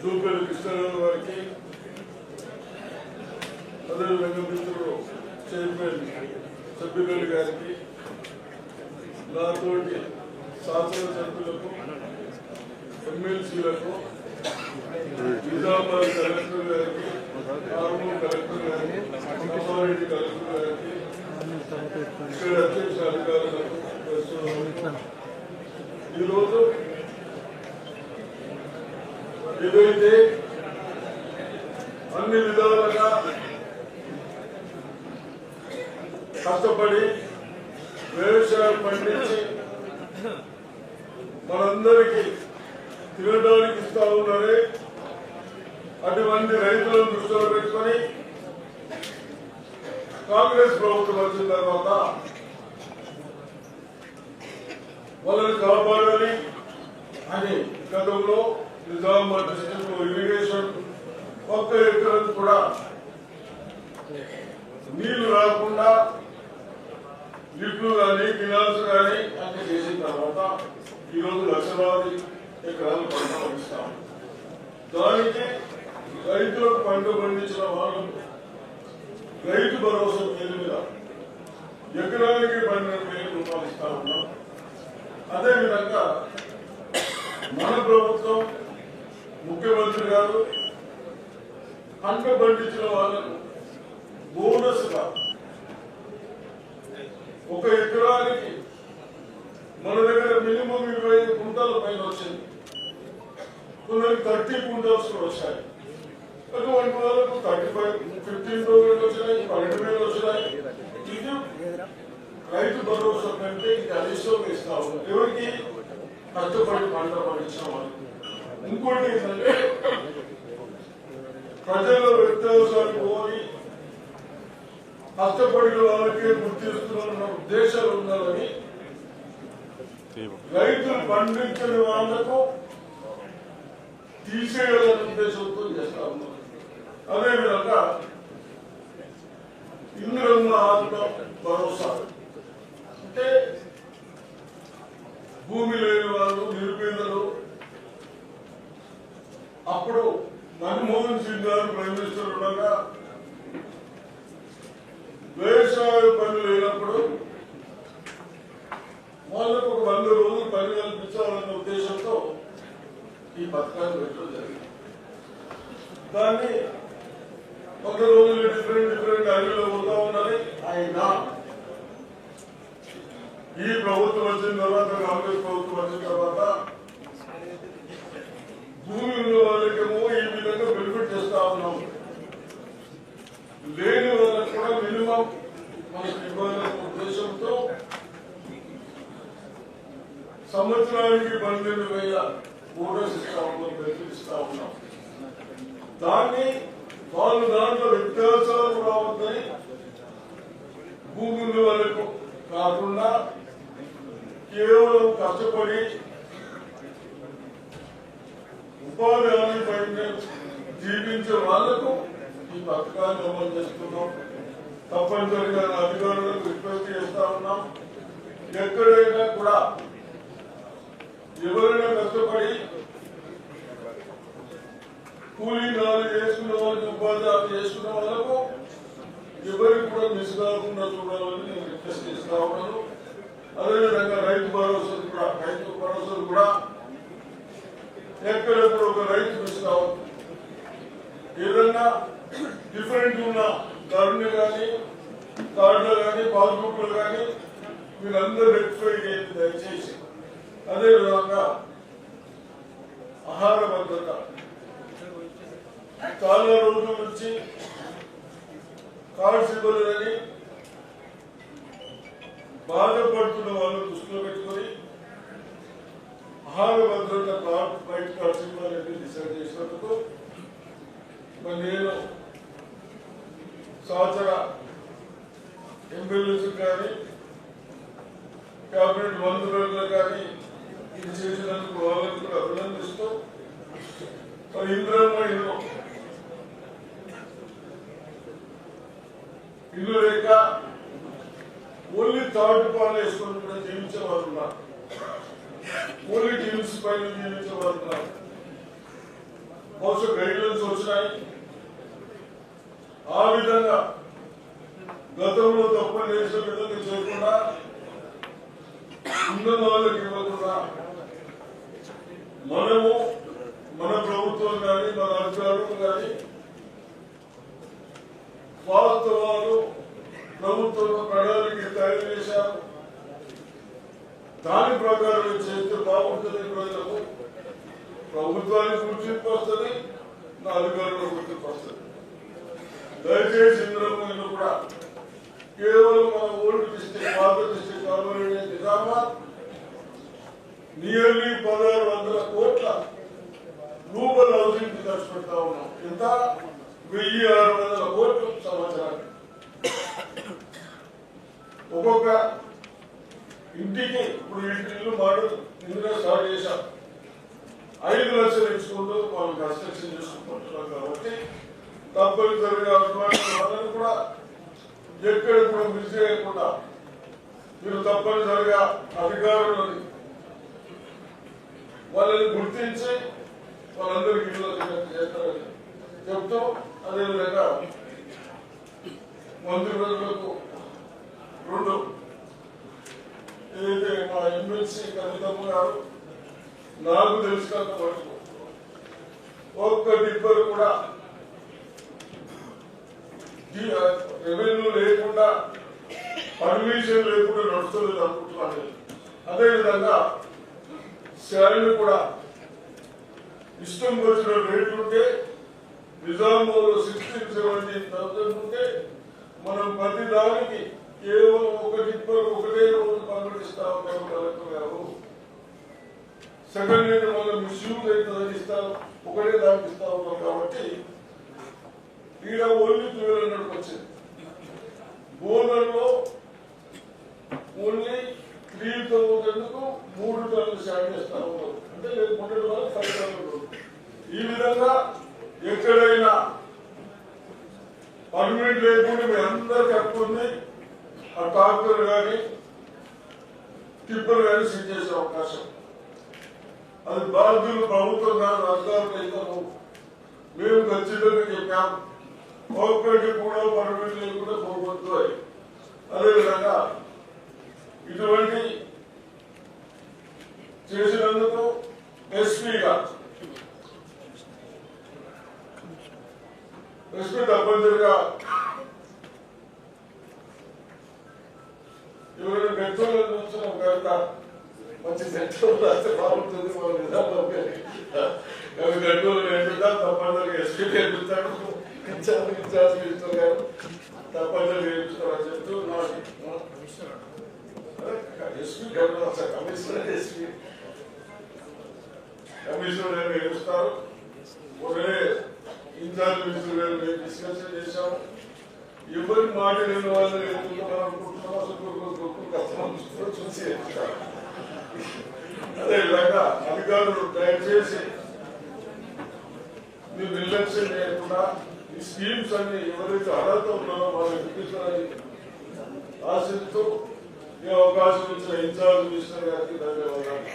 చూపేరు కృష్ణారావు గారికి అదేవిధంగా మిత్రుడు చైర్మన్ సభ్యులు గారికి నాతోటి శాసన సభ్యులకు ఎమ్మెల్సీలకు నిజామాబాద్ కలెక్టర్ గారికి ఆర్మూర్ కలెక్టర్ గారికి అమ్మారెడ్డి కలెక్టర్ గారికి ఇక్కడ అధ్యక్ష అధికారులకు ఈరోజు ఏదైతే అన్ని విధాలుగా కష్టపడి వ్యవసాయం పండించి మనందరికీ తినడానికి ఇస్తా ఉన్నారే అటువంటి రైతులను దృష్టిలో పెట్టుకొని కాంగ్రెస్ ప్రభుత్వం వచ్చిన తర్వాత వాళ్ళని కాపాడాలి అని గతంలో నిజామాబాద్ డిస్టిక్లో ఇరిగేషన్ ఒక్క ఎకరం కూడా నీళ్ళు రాకుండా లిఫ్ట్లు కానీ కినాల్స్ కానీ అన్ని చేసిన తర్వాత ఈరోజు లక్షలాది ఎకరాలు పంట పండిస్తాం. దానికి రైతులకు పంట పండించిన వాళ్ళు రైతు భరోసా పేరు మీద ఎకరానికి పన్నెండు వేల రూపాయలు ఇస్తా ఉన్నాం. అదేవిధంగా మన ప్రభుత్వం ముఖ్యమంత్రి గారు పంట పండించిన వాళ్ళకు బోనస్గా ఒక ఎకరానికి మన దగ్గర మినిమం ఇరవై ఐదు కుంటాల పైన వచ్చింది. కొందరికి థర్టీ కుంటాల్స్ వచ్చాయి. అటువంటి వాళ్ళకు థర్టీ ఫైవ్ ఫిఫ్టీన్ థౌసండ్ వచ్చినాయి పన్నెండు వేలు వచ్చినాయి. ఇది రైతు భరోసా కంటే ఇది అదిష్టం ఇస్తా ఉన్నారు ఎవరికి కష్టపడి పంట పండించిన వాళ్ళకి? ఇంకోటి ఏంటంటే ప్రజల్లో వ్యత్యాసాలు పోయి కష్టపడిన వాళ్ళకే గుర్తిస్తున్న ఉద్దేశాలు ఉండాలని రైతులు పండించిన వాళ్ళకు తీసేయాలనే ఉద్దేశంతో చేస్తా ఉన్నారు అదేవిధంగా ఇంద్రమ్మ ఆత్మ భరోసా అంటే భూమి లేని వాళ్ళు నిరుపేదలు అప్పుడు మన్మోహన్ సింగ్ గారు ప్రైమ్ మినిస్టర్ ఉండగా వ్యవసాయ పనులు లేనప్పుడు వాళ్ళకు ఒక వంద రోజులు పని కల్పించాలన్న ఉద్దేశంతో ఈ పథకాన్ని పెట్టడం జరిగింది. దాన్ని ఒక రోజులు డిఫరెంట్ డిఫరెంట్ అడవిలో పోతా ఉన్నది. అయినా ఈ ప్రభుత్వం వచ్చిన తర్వాత కాంగ్రెస్ ప్రభుత్వం వచ్చిన తర్వాత భూమిలో ఉన్న వాళ్ళకేమో ఈ విధంగా బెనిఫిట్ చేస్తా ఉన్నాం లేని వాళ్ళకి కూడా మినిమం మనకి ఇవ్వాలనే ఉద్దేశంతో సంవత్సరానికి పన్నెండు వేల బోనస్ ఇస్తా ఉన్నాం బెనిఫిట్ ఇస్తా ఉన్నాం. దాన్ని వాళ్ళు దాంట్లో వ్యత్యాసాలు రావద్దని భూమి ఉన్న వాళ్ళకు కాకుండా కేవలం కష్టపడి ఉపాధి హామీ పైన జీవించే వాళ్ళకు ఈ పథకాన్ని అమలు చేస్తున్నాం. తప్పనిసరిగా అధికారులకు రిక్వెస్ట్ చేస్తా ఉన్నాం. ఎక్కడైనా కూడా ఎవరైనా కష్టపడి కూలీ నాలు చేసుకున్న వాళ్ళు ఉపాధి చేసుకున్న వాళ్ళకు ఎవరికి కూడా మిస్ కాకుండా చూడాలని నేను రిక్వెస్ట్ చేస్తా ఉన్నాను. అదేవిధంగా రైతు భరోసా కూడా రైతు భరోసా కూడా ఎక్కడెక్కడ ఒక రైతు మిస్ కావద్దు. ఏదన్నా డిఫరెంట్ ఉన్న కరుణ కానీ కార్డులు కానీ పాస్బుక్లు కానీ మీరందరూ రెక్టిఫై చేయండి దయచేసి. అదేవిధంగా ఆహార భద్రత చాలా రోజుల నుంచి కార్డ్స్ ఇవ్వలేదని బాధపడుతున్న వాళ్ళు దృష్టిలో పెట్టుకొని ఆహార భద్రత కార్డు బయట కార్డ్స్ ఇవ్వాలని డిసైడ్ చేసినందుకు మరి నేను సంవత్సర ఎమ్మెల్యేస్ కానీ కేబినెట్ మంత్రులు కానీ ఇది చేసినందుకు వాళ్ళని కూడా అభినందిస్తూ ఇంద్రమ్మ ఇల్లు ఇల్లు లేక ఓన్లీ థర్డ్ పాలు వేసుకొని కూడా జీవించే వాళ్ళు ఉన్నారు ఓన్లీ టీమ్స్ పైన నియమించబడుతున్నారు బహుశా గైడ్లైన్స్ వచ్చినాయి ఆ విధంగా గతంలో తప్పులు చేసిన విధంగా చేయకుండా ఉన్న వాళ్ళకి ఇవ్వకుండా మనము మన ప్రభుత్వం కానీ మన అధికారులు కానీ వాస్తవాలు ప్రభుత్వం ప్రణాళిక తయారు చేశారు దాని ప్రకారం చేస్తే బాగుంటుంది ప్రజలకు? ప్రభుత్వానికి గుర్తింపు వస్తుంది నా అధికారులకు గుర్తింపు వస్తుంది. దయచేసి ఇందులో కూడా కేవలం మన ఓల్డ్ డిస్టిక్ పాత డిస్టిక్ కార్పొరేషన్ నిజామాబాద్ నియర్లీ పదహారు వందల కోట్ల రూపల్ హౌసింగ్ ఖర్చు పెడతా ఉన్నాం. ఎంత? వెయ్యి ఆరు వందల కోట్లు సంవత్సరానికి ఒక్కొక్క ఇంటికి ఇప్పుడు ఇంటిల్లు మాడు ఇందులో స్టార్ట్ చేశాం. ఐదు లక్షలు ఇచ్చుకుంటూ మనం కన్స్ట్రక్షన్ చేసుకుంటున్నాం కాబట్టి తప్పనిసరిగా అటువంటి వాళ్ళని కూడా ఎక్కడ కూడా మిస్ చేయకుండా మీరు తప్పనిసరిగా అధికారులని వాళ్ళని గుర్తించి వాళ్ళందరికీ ఇల్లు చేస్తారని చెప్తూ అదేవిధంగా మంత్రివర్గులకు రెండు ఏదైతే మా ఎమ్మెల్సీ కవితమ్మ గారు నాకు తెలిసినంత వరకు ఒక్క డిబ్బర్ కూడా రెవెన్యూ లేకుండా పర్మిషన్ లేకుండా నడుస్తుంది అనుకుంటున్నాను అదేవిధంగా శాలరీ కూడా ఇష్టం వచ్చిన రేట్లు ఉంటే నిజామాబాద్ సిక్స్టీన్ సెవెంటీన్ థౌసండ్ ఉంటే మనం ప్రతి దానికి కేవలం ఒకటి ఒకటే రోజు పంపిస్తా ఉంటాం కలెక్టర్ గారు. సెకండ్ హ్యాండ్ వల్ల మిస్యూజ్ అవుతుందని ఇస్తాం ఒకటే దానికి ఇస్తా ఉన్నాం కాబట్టి ఈడ ఓన్లీ టూ వీలర్ హండ్రెడ్ వచ్చింది. బోనర్లో ఓన్లీ త్రీ థౌజండ్ మూడు టన్నులు స్టార్ట్ చేస్తా అంటే లేదు మొన్నటి వల్ల ఫైవ్ టన్నులు ఈ విధంగా ఎక్కడైనా పర్మిట్ లేకుండా మీ అందరికి హక్కు ఉంది. ఆ ట్రాక్టర్ కానీ టిప్పర్ కానీ సిట్ చేసే అవకాశం. అది బాధ్యులు ప్రభుత్వం కాదు అధికారులు ఇద్దరు మేము ఖచ్చితంగా చెప్పాము. ఒక్కరికి కూడా పర్మిట్ లేకుండా పోవద్దు అదేవిధంగా ఇటువంటి చేసినందుకు ఎస్పీగా ఎస్పీ తప్పనిసరిగా ఇవన్నీ పెట్రోల్ వచ్చిన ఒక మంచి సెంటర్ రాస్తే బాగుంటుంది మన నిజాంలో ఎందుకంటే తప్పనిసరిగా SP నేర్పిస్తాడు in charge in charge minister గారు తప్పనిసరిగా నేర్పిస్తారని చెప్తూ SP governor commissioner SP commissioner గారు నేర్పిస్తారు ఒకరే ఇన్ఛార్జ్ మినిస్టర్ గారు మేము డిస్కషన్ చేశాము ఎవరి మాట లేని వాళ్ళని ఎదుర్కొంటాం అనుకుంటున్నాం అసలు చూసి అదే అదేవిధంగా అధికారులు దయచేసి మీరు నిర్లక్ష్యం లేకుండా ఈ స్కీమ్స్ అన్ని ఎవరైతే అర్హత ఉన్నారో వాళ్ళకి చూపించాలని ఆశిస్తూ ఈ అవకాశం ఇచ్చిన ఇన్ఛార్జ్ మినిస్టర్ గారికి ధన్యవాదాలు.